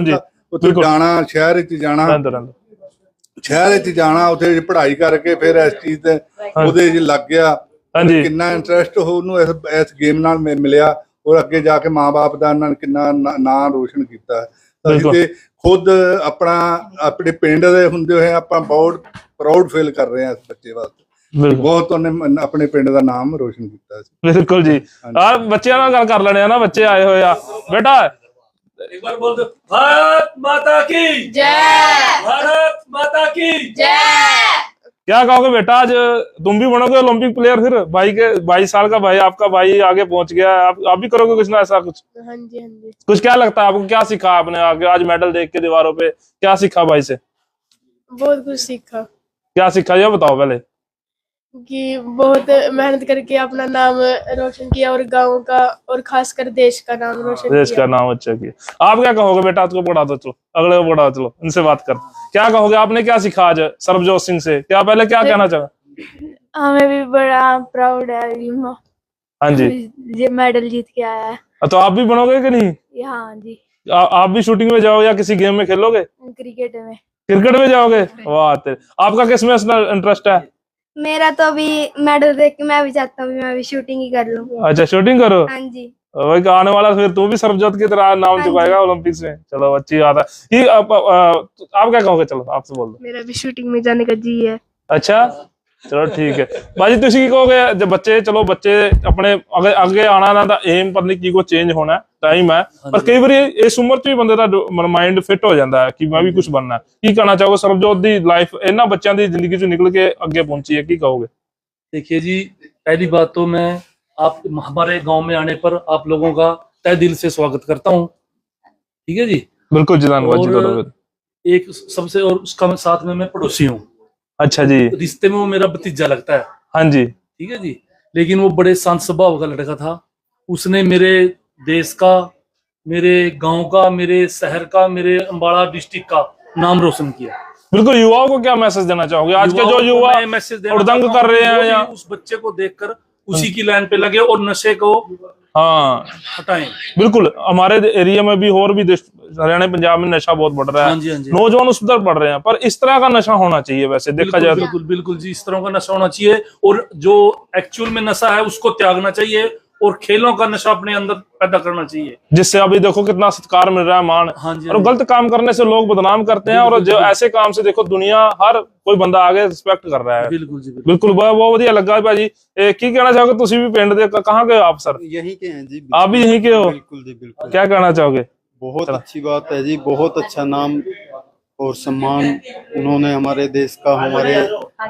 ਉੱਥੇ। ਜਾਣਾ ਸ਼ਹਿਰ ਵਿੱਚ ਜਾਣਾ। ਸ਼ਹਿਰ ਵਿੱਚ ਜਾਣਾ ਉੱਥੇ ਪੜ੍ਹਾਈ ਕਰਕੇ ਫਿਰ ਇਸ ਚੀਜ਼ ਤੇ ਉਹਦੇ 'ਚ ਲੱਗ ਗਿਆ। ਹਾਂਜੀ ਕਿੰਨਾ ਇੰਟਰਸਟ ਉਹਨੂੰ ਇਸ ਇਸ ਗੇਮ ਨਾਲ ਮਿ- ਮਿਲਿਆ ਔਰ ਅੱਗੇ ਜਾ ਕੇ ਮਾਪੇ ਦਾ ਉਹਨਾਂ ਨੇ ਕਿੰਨਾ ਨਾਂ- ਨਾਂ ਰੋਸ਼ਨ ਕੀਤਾ ਹੈ। ਤਾਂ ਅਸੀਂ ਬਿਲਕੁਲ। ਤੇ ਖੁਦ ਆਪਣਾ ਆਪਣੇ ਪਿੰਡ ਦੇ ਹੁੰਦੇ ਹੋਏ ਆਪਾਂ ਬਹੁਤ ਪ੍ਰਾਊਡ ਫੀਲ ਕਰ ਰਹੇ ਹਾਂ ਇਸ ਬੱਚੇ ਵਾਸਤੇ ਬਿਲਕੁਲ ਬਹੁਤ ਉਹਨੇ ਮ- ਆਪਣੇ ਪਿੰਡ ਦਾ ਨਾਮ ਰੋਸ਼ਨ ਕੀਤਾ ਸੀ ਬਿਲਕੁਲ ਜੀ ਆ ਬੱਚਿਆਂ ਨਾਲ ਗੱਲ ਕਰ ਲੈਣੇ ਆ ਨਾ ਬੱਚੇ ਆਏ ਹੋਏ ਆ ਬੇਟਾ एक बार बोल दो भारत माता की जय भारत माता की जय क्या कहोगे बेटा? आज तुम भी बनोगे ओलंपिक प्लेयर फिर? भाई के बाईस साल का भाई आपका भाई आगे पहुँच गया। आप आप भी करोगे कुछ ना ऐसा कुछ? हाँ जी हाँ जी। कुछ क्या लगता है आपको? क्या सीखा आपने आगे? आज मेडल देख के दीवारों पे क्या सीखा भाई से? बहुत कुछ सीखा। क्या सीखा? ये बताओ पहले। कि बहुत मेहनत करके अपना नाम रोशन किया और गाँव का और खासकर देश का नाम रोशन देश किया। का नाम अच्छा किया। आप क्या कहोगे बेटा? उसको पढ़ा दो चलो। अगले को पढ़ा चलो। इनसे बात कर। क्या कहोगे? आपने क्या सीखा आज सरबजोत सिंह से? क्या पहले क्या कहना चाहोगे? हमें भी बड़ा प्राउड है हाँ जी। ये मेडल जीत के आया है। तो आप भी बनोगे कि नहीं? हाँ जी। आ, आप भी शूटिंग में जाओगे या किसी गेम में खेलोगे? क्रिकेट में। क्रिकेट में जाओगे? वाह तेरे। आपका किसमें इंटरेस्ट है? मेरा तो अभी मेडल देख के मैं भी चाहता हूँ मैं भी शूटिंग ही कर लूँ। अच्छा शूटिंग करो? हाँ जी। भाई आने वाला फिर तू भी सरबजोत की तरह नाम हाँ चुकाएगा ओलंपिक्स में। चलो अच्छी बात है। ये आप, आप, आप क्या कहोगे? चलो आपसे बोल दो। मेरा भी शूटिंग में जाने का जी है। ਅੱਛਾ ਚਲੋ ਠੀਕ ਹੈ ਬਾਜੀ ਤੁਸੀਂ ਕੀ ਕਹੋਗੇ ਜੇ ਬੱਚੇ ਚਲੋ ਬੱਚੇ ਆਪਣੇ ਅੱਗੇ ਅੱਗੇ ਆਣਾ ਨਾ ਦਾ ਏਮ ਪਤਾ ਨਹੀਂ ਕੀ ਕੋ ਚੇਂਜ ਹੋਣਾ ਟਾਈਮ ਹੈ ਪਰ ਕਈ ਵਾਰੀ ਇਸ ਉਮਰ 'ਚ ਵੀ ਬੰਦੇ ਦਾ ਮਾਈਂਡ ਫਿੱਟ ਹੋ ਜਾਂਦਾ ਹੈ ਕਿ ਮੈਂ ਵੀ ਕੁਝ ਬਣਨਾ ਹੈ। ਕੀ ਕਹਿਣਾ ਚਾਹੋਗੇ ਸਰਬਜੋਤ ਦੀ ਲਾਈਫ ਇਹਨਾਂ ਬੱਚਿਆਂ ਦੀ ਜ਼ਿੰਦਗੀ 'ਚੋਂ ਨਿਕਲ ਕੇ ਅੱਗੇ ਪਹੁੰਚੀ ਹੈ ਕੀ ਕਹੋਗੇ देखिए जी पहली बात तो मैं आप हमारे गांव में आने पर आप लोगों का तय दिल से स्वागत करता हूं ठीक है जी ਬਿਲਕੁਲ ਜੀ ਧੰਨਵਾਦ ਜੀ और ਤੁਹਾਡਾ एक सबसे और उसका मैं साथ में मैं पड़ोसी हूँ अच्छा जी। तो रिश्ते में वो मेरा भतीजा लगता है। हाँ जी। ठीक है जी? लेकिन वो बड़े शांत स्वभाव का लड़का था। उसने मेरे देश का मेरे गाँव का मेरे शहर का मेरे अम्बाड़ा डिस्ट्रिक्ट का नाम रोशन किया। बिल्कुल युवाओं को क्या मैसेज देना चाहोगे? आज के जो युवा मैसेज उड़दंग कर रहे हैं या उस बच्चे को देखकर उसी की लाइन पे लगे और नशे को हाँ हटाएं बिल्कुल हमारे एरिया में भी और भी देश हरियाणा पंजाब में नशा बहुत बढ़ रहा हाँ है जी हाँ जी नौजवान उस तरफ बढ़ रहे हैं पर इस तरह का नशा होना चाहिए वैसे देखा बिल्कुल जाए तो बिल्कुल बिल्कुल जी इस तरह का नशा होना चाहिए और जो एक्चुअल में नशा है उसको त्यागना चाहिए और खेलों का नशा अपने अंदर पैदा करना चाहिए जिससे अभी देखो कितना सत्कार मिल रहा है मान हाँ जी और गलत काम करने से लोग बदनाम करते हैं और जो ऐसे काम से देखो दुनिया हर कोई ਬੰਦਾ ਆਗੇ ਰਿਸਪੈਕਟ ਕਰ ਰਿਹਾ ਹੈ बिल्कुल जी बिल्कुल ਬਿਲਕੁਲ ਬਹੁਤ ਬਹੁਤ ਵਧੀਆ ਲੱਗਾ ਭਾਜੀ ਇਹ ਕੀ ਕਹਿਣਾ ਚਾਹੋਗੇ ਤੁਸੀਂ ਵੀ ਪਿੰਡ ਦੇ ਕਹਾਂ के हो आप सर यहीं के हैं जी आप भी यहीं के हो बिल्कुल जी बिल्कुल क्या कहना चाहोगे बहुत अच्छी बात है जी बहुत अच्छा नाम और सम्मान उन्होंने हमारे देश का हमारे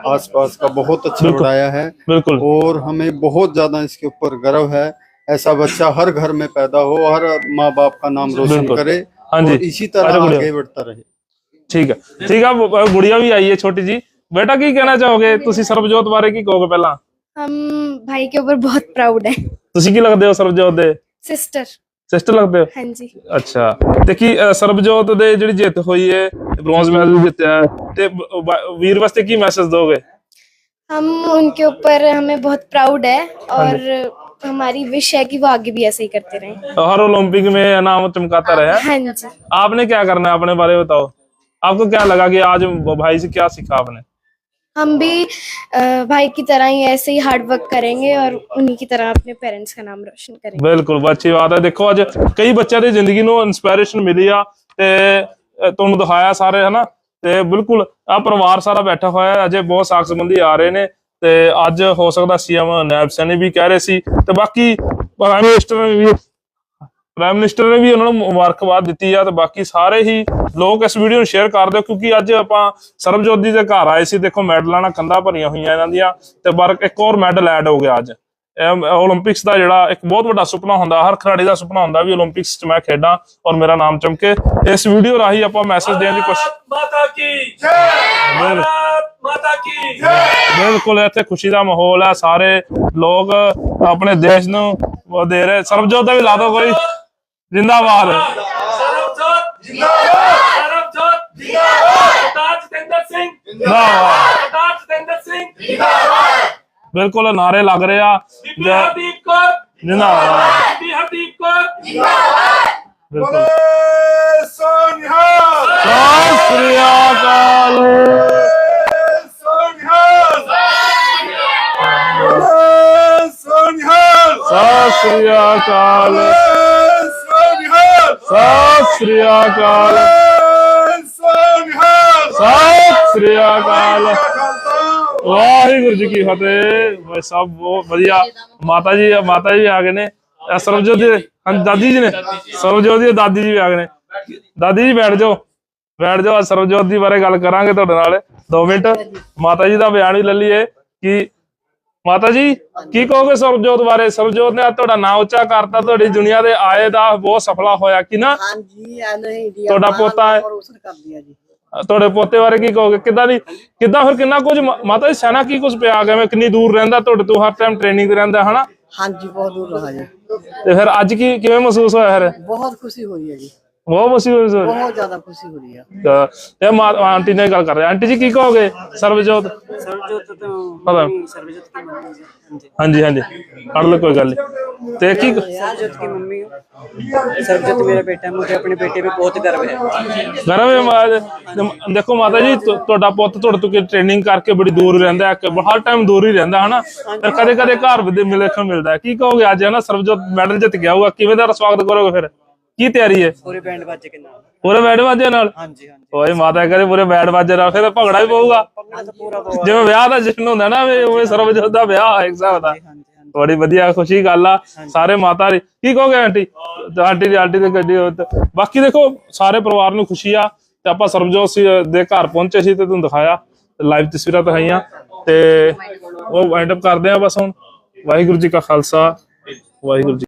आसपास का बहुत अच्छा बिल्कुल। उड़ाया है बिल्कुल और हमें बहुत ज्यादा इसके ऊपर गर्व है ऐसा बच्चा हर घर में पैदा हो हर माँ बाप का नाम रोशन बिल्कुल। करे हाँ जी और इसी अरे तरह बढ़िया। आगे बढ़ता रहे ਠੀਕ ਹੈ ਠੀਕ ਆ ਬ- ਗੁੜੀਆ ਵੀ ਆਈ ਹੈ ਛੋਟੀ ਜੀ ਬੇਟਾ ਕੀ ਕਹਿਣਾ ਚਾਹੋਗੇ ਤੁਸੀਂ ਸਰਬਜੋਤ ਬਾਰੇ ਕੀ ਕਹੋਗੇ ਪਹਿਲਾਂ हम भाई के ऊपर बहुत प्राउड है ਤੁਸੀਂ ਕੀ ਲੱਗਦੇ ਹੋ ਸਰਬਜੋਤ ਦੇ सिस्टर ਸਿਸਟਰ ਲੱਗਦੇ ਹੋ हाँ जी ਅੱਛਾ ਤੇ ਕੀ ਅ, ਸਰਬਜੋਤ ਦੇ ਜਿਹੜੀ ਜਿੱਤ ਹੋਈ ਹੈ ਬ੍ਰੌਂਜ਼ ਮੈਡਲ ਜਿੱਤਿਆ ਹੈ, ਤੇ ਬ- ਬ- ਵੀਰ ਵਾਸਤੇ ਕੀ ਮੈਸੇਜ ਦੋਗੇ हम उनके ऊपर हमें बहुत प्राउड है और हमारी विश है कि वो आगे भी ऐसे ही करते रहें हर ओलंपिक में नाम चमकाता रहे हाँ जी आपने क्या करना है अपने बारे में बताओ आपको क्या लगा कि आज भाई से क्या सीखा आपने हम भी अ, भाई की तरह ही ऐसे ही हार्ड वर्क करेंगे और उन्हीं की तरह अपने पेरेंट्स का नाम रोशन करेंगे ਬਿਲਕੁਲ ਬਹੁਤ ਅੱਛੀ ਬਾਤ ਹੈ ਦੇਖੋ ਅੱਜ ਕਈ ਬੱਚਿਆਂ ਦੀ ਜ਼ਿੰਦਗੀ ਨੂੰ ਇਨਸਪੀਰੇਸ਼ਨ ਮਿਲੀ ਆ ਤੇ ਅ, ਤੁਹਾਨੂੰ ਦਿਖਾਇਆ ਸਾਰੇ ਹਨਾ ਤੇ ਬਿਲਕੁਲ ਆ ਪਰਿਵਾਰ ਸਾਰਾ ਬੈਠਾ ਹੋਇਆ ਹੈ ਅਜੇ ਬਹੁਤ ਸਾਕ ਸੰਬੰਧੀ ਆ ਰਹੇ ਨੇ ਤੇ ਅੱਜ ਹੋ ਸਕਦਾ ਸੀਐਮ ਨੈਬ ਸੈਣੀ ਵੀ ਕਹਿ ਰਹੇ ਸੀ ਤੇ ਬਾਕੀ ਪ੍ਰਾਈਮ ਮਿਨਿਸਟਰ ਨੇ ਵੀ ਪ੍ਰਾਈਮ ਮਿਨਿਸਟਰ ਨੇ ਵੀ ਉਹਨਾਂ ਨੂੰ ਮੁਬਾਰਕਬਾਦ ਦਿੱਤੀ ਆ ਤੇ ਬਾਕੀ ਸਾਰੇ ਹੀ ਲੋਕ ਇਸ ਵੀਡੀਓ ਨੂੰ ਸ਼ੇਅਰ ਕਰ ਦਿਓ ਕਿਉਂਕਿ ਅੱਜ ਆਪਾਂ ਸਰਬਜੋਤ ਜੀ ਦੇ ਘਰ ਆਏ ਸੀ। ਦੇਖੋ ਮੈਡਲਾਂ ਨਾਲ ਕੰਧਾਂ ਭਰੀਆਂ ਹੋਈਆਂ ਇਹਨਾਂ ਦੀਆਂ ਤੇ ਬਰਕ ਇੱਕ ਹੋਰ ਮੈਡਲ ਐਡ ਹੋ ਗਿਆ ਅੱਜ। 올림픽ਸ ਦਾ ਜਿਹੜਾ ਇੱਕ ਬਹੁਤ ਵੱਡਾ ਸੁਪਨਾ ਹੁੰਦਾ ਹਰ ਖਿਡਾਰੀ ਦਾ ਸੁਪਨਾ ਹੁੰਦਾ ਵੀ 올림픽ਸ 'ਚ ਮੈਂ ਖੇਡਾਂ ਔਰ ਮੇਰਾ ਨਾਮ ਚਮਕੇ। ਇਸ ਵੀਡੀਓ ਰਾਹੀਂ ਆਪਾਂ ਮੈਸੇਜ ਦੇਣ ਦੀ ਕੋਸ਼ਿਸ਼ ਮਾਤਾ ਕੀ ਜੈ! ਮਾਤਾ ਕੀ ਜੈ! ਬਿਲਕੁਲ ਇੱਥੇ ਖੁਸ਼ੀ ਦਾ ਮਾਹੌਲ ਹੈ ਸਾਰੇ ਲੋਕ ਆਪਣੇ ਦੇਸ਼ ਨੂੰ ਦੇ ਰਹੇ। ਸਰਬਜੋਤ ਦਾ ਵੀ ਲਾ ਦੋ ਕੋਈ। ਜਿੰਦਾਬਾਦ। ਸਰਬਜੋਤ ਜਿੰਦਾਬਾਦ। ਸਰਬਜੋਤ ਜਿੰਦਾਬਾਦ ਸਰਦਾਰ ਜਤਿੰਦਰ ਸਿੰਘ ਜਿੰਦਾਬਾਦ ਸਰਦਾਰ ਜਤਿੰਦਰ ਸਿੰਘ ਜਿੰਦਾਬਾਦ ਬਿਲਕੁਲ ਨਾਰੇ ਲੱਗ ਰਹੇ ਆ। ਬੀਬੀ ਹਰਦੀਪ ਕੌਰ ਜਿੰਦਾਬਾਦ। ਬੀਬੀ ਹਰਦੀਪ ਕੌਰ ਜਿੰਦਾਬਾਦ ਬਿਲਕੁਲ ਸੋਨਿਹਾ ਸੋਨਿਹਾ ਕਾਲ ਸੋਨਿਹਾ ਸੋਨਿਹਾ ਸੋਨਿਹਾ ਕਾਲ ਸਤਿ ਸ੍ਰੀ ਅਕਾਲ। ਸਤਿ ਸ੍ਰੀ ਅਕਾਲ। ਵਾਹਿਗੁਰੂ ਜੀ ਕੀ ਫਤਿਹ। ਭਾਈ ਸਾਹਿਬ ਬਹੁਤ ਵਧੀਆ। ਮਾਤਾ ਜੀ ਮਾਤਾ ਜੀ ਆ ਗਏ ਨੇ। ਇਹ ਸਰਬਜੋਤ ਜੀ ਦਾਦੀ ਜੀ ਨੇ। ਸਰਬਜੋਤ ਦੀ ਦਾਦੀ ਜੀ ਵੀ ਆ ਗਏ ਨੇ। ਦਾਦੀ ਜੀ, ਬੈਠ ਜਾਓ। ਬੈਠ ਜਾਓ। ਅੱਜ ਸਰਬਜੋਤ ਦੀ ਬਾਰੇ ਗੱਲ ਕਰਾਂਗੇ ਤੁਹਾਡੇ ਨਾਲ। 2 ਮਿੰਟ। ਮਾਤਾ ਜੀ ਦਾ ਬਿਆਨ ਵੀ ਲੈ ਲਈਏ ਕਿ ਮਾਤਾ ਜੀ ਕੀ ਕਹੋਗੇ ਸਰਬਜੋਤ ਬਾਰੇ? ਸਰਬਜੋਤ ਨੇ ਤੁਹਾਡਾ ਨਾਮ ਉੱਚਾ ਕਰਤਾ ਤੁਹਾਡੀ ਦੁਨੀਆ ਦੇ ਆਏ ਦਾ ਬਹੁਤ ਸਫਲਾ ਹੋਇਆ ਕਿ ਨਾ? ਹਾਂਜੀ ਐਨ ਇੰਡੀਆ ਤੁਹਾਡਾ ਪੋਤਾ ਹੈ। ਤੁਹਾਡੇ ਪੋਤੇ ਬਾਰੇ ਕੀ ਕਹੋਗੇ? ਕਿੱਦਾਂ ਦੀ ਕਿੱਦਾਂ ਫਿਰ ਕਿੰਨਾ ਕੁਝ ਮਾਤਾ ਜੀ ਸੈਨਾ ਕੀ ਕੁਝ ਪਿਆ? ਗਿਆ ਮੈਂ ਕਿੰਨੀ ਦੂਰ ਰਹਿੰਦਾ ਤੁਹਾਡੇ ਤੋਂ? ਹਰ ਟਾਈਮ ਟ੍ਰੇਨਿੰਗ ਤੇ ਰਹਿੰਦਾ ਹਨਾ? ਹਾਂਜੀ ਬਹੁਤ ਦੂਰ ਰਹਾ ਜੀ। ਤੇ ਫਿਰ ਅੱਜ ਕੀ ਕਿਵੇਂ ਮਹਿਸੂਸ ਹੋਇਆ ਫਿਰ? ਬਹੁਤ ਖੁਸ਼ੀ ਹੋ ਰਹੀ ਹੈ ਜੀ। ਬਹੁਤ ਮਹਿਸੂਸ ਹੋਇਆ ਬਹੁਤ ਜ਼ਿਆਦਾ ਖੁਸ਼ੀ ਹੋ ਰਹੀ ਹੈ ਤਾਂ ਤੇ ਮਾਂ ਆਂਟੀ ਨੇ ਗੱਲ ਕਰ ਰਹੇ ਆਂਟੀ ਜੀ ਕੀ ਕਹੋਗੇ ਸਰਬਜੋਤ ਸਰਵਜੋਤ ਤੋਂ ਪਤਾ ਸਰਵਜੋਤ ਕੀ ਮੰਮੀ ਹਾਂਜੀ ਹਾਂਜੀ ਹਾਂਜੀ ਪੜ ਲਓ ਕੋਈ ਗੱਲ ਨਹੀਂ ਤੇ ਕੀ ਸਰਵਜੋਤ की मम्मी हूँ सरबजोत मेरा बेटा है मुझे अपने बेटे पे बहुत गर्व है ਗਰਮ ਹੈ ਮਾਂ ਦੇਖੋ ਮਾਤਾ ਜੀ ਤੁ- ਤੁਹਾਡਾ ਪੁੱਤ ਤੁਹਾਡੇ ਤੋਂ ਟ੍ਰੇਨਿੰਗ ਕਰਕੇ ਬੜੀ ਦੂਰ ਰਹਿੰਦਾ ਹੈ ਕਿ ਹਰ ਟਾਈਮ ਦੂਰ ਹੀ ਰਹਿੰਦਾ ਹਨਾ ਫਿਰ ਕਦੇ ਕਦੇ ਘਰ ਵੀ ਦੇ ਮਿਲੇਖਣ ਮਿਲਦਾ ਹੈ। ਕੀ ਕਹੋਗੇ ਅੱਜ ਹਨਾ ਸਰਬਜੋਤ ਮੈਡਲ ਜਿੱਤ ਗਿਆ ਹੋਊਗਾ ਕਿਵੇਂ ਦਾ ਸਵਾਗਤ ਕਰੋਗੇ ਫਿਰ ਕੀ ਤਿਆਰੀ ਹੈ? ਪੂਰੇ ਬੈਂਡ ਵਾਜੇ ਕੇ ਨਾਲ। ਪੂਰੇ ਬੈਂਡ ਵਾਜੇ ਨਾਲ? ਹਾਂਜੀ ਹਾਂਜੀ। ਓਏ ਮਾਤਾ ਕਰੇ ਪੂਰੇ ਬੈਂਡ ਵਾਜੇ ਨਾਲ ਫਿਰ ਭੰਗੜਾ ਵੀ ਪਊਗਾ। ਜਿਵੇਂ ਵਿਆਹ ਦਾ ਜਸ਼ਨ ਹੁੰਦਾ ਨਾ ਉਵੇਂ ਸਰਵਜੋਤ ਦਾ ਵਿਆਹ ਹੈ ਇੱਕ ਹਿਸਾਬ ਦਾ। ਬੜੀ ਵਧੀਆ ਖੁਸ਼ੀ ਗੱਲ ਆ। ਸਾਰੇ ਮਾਤਾ ਦੀ ਕੀ ਕਹੋਗੇ ਆਂਟੀ? ਆਂਟੀ ਦੀ ਆਂਟੀ ਦੀ ਗੱਡੀ ਬਾਕੀ ਦੇਖੋ ਸਾਰੇ ਪਰਿਵਾਰ ਨੂੰ ਖੁਸ਼ੀ ਆ। ਤੇ ਆਪਾਂ ਸਰਬਜੋਤ ਦੇ ਘਰ ਪਹੁੰਚੇ ਸੀ ਤੇ ਤੁਹਾਨੂੰ ਦਿਖਾਇਆ। ਤੇ ਲਾਈਵ ਤਸਵੀਰਾਂ ਦਿਖਾਈਆਂ ਤੇ ਉਹ ਵਾਈਂਡ ਅਪ ਕਰਦੇ ਆ ਬਸ ਹੁਣ। ਵਾਹਿਗੁਰੂ ਜੀ ਕਾ ਖਾਲਸਾ। ਵਾਹਿਗੁਰੂ ਜੀ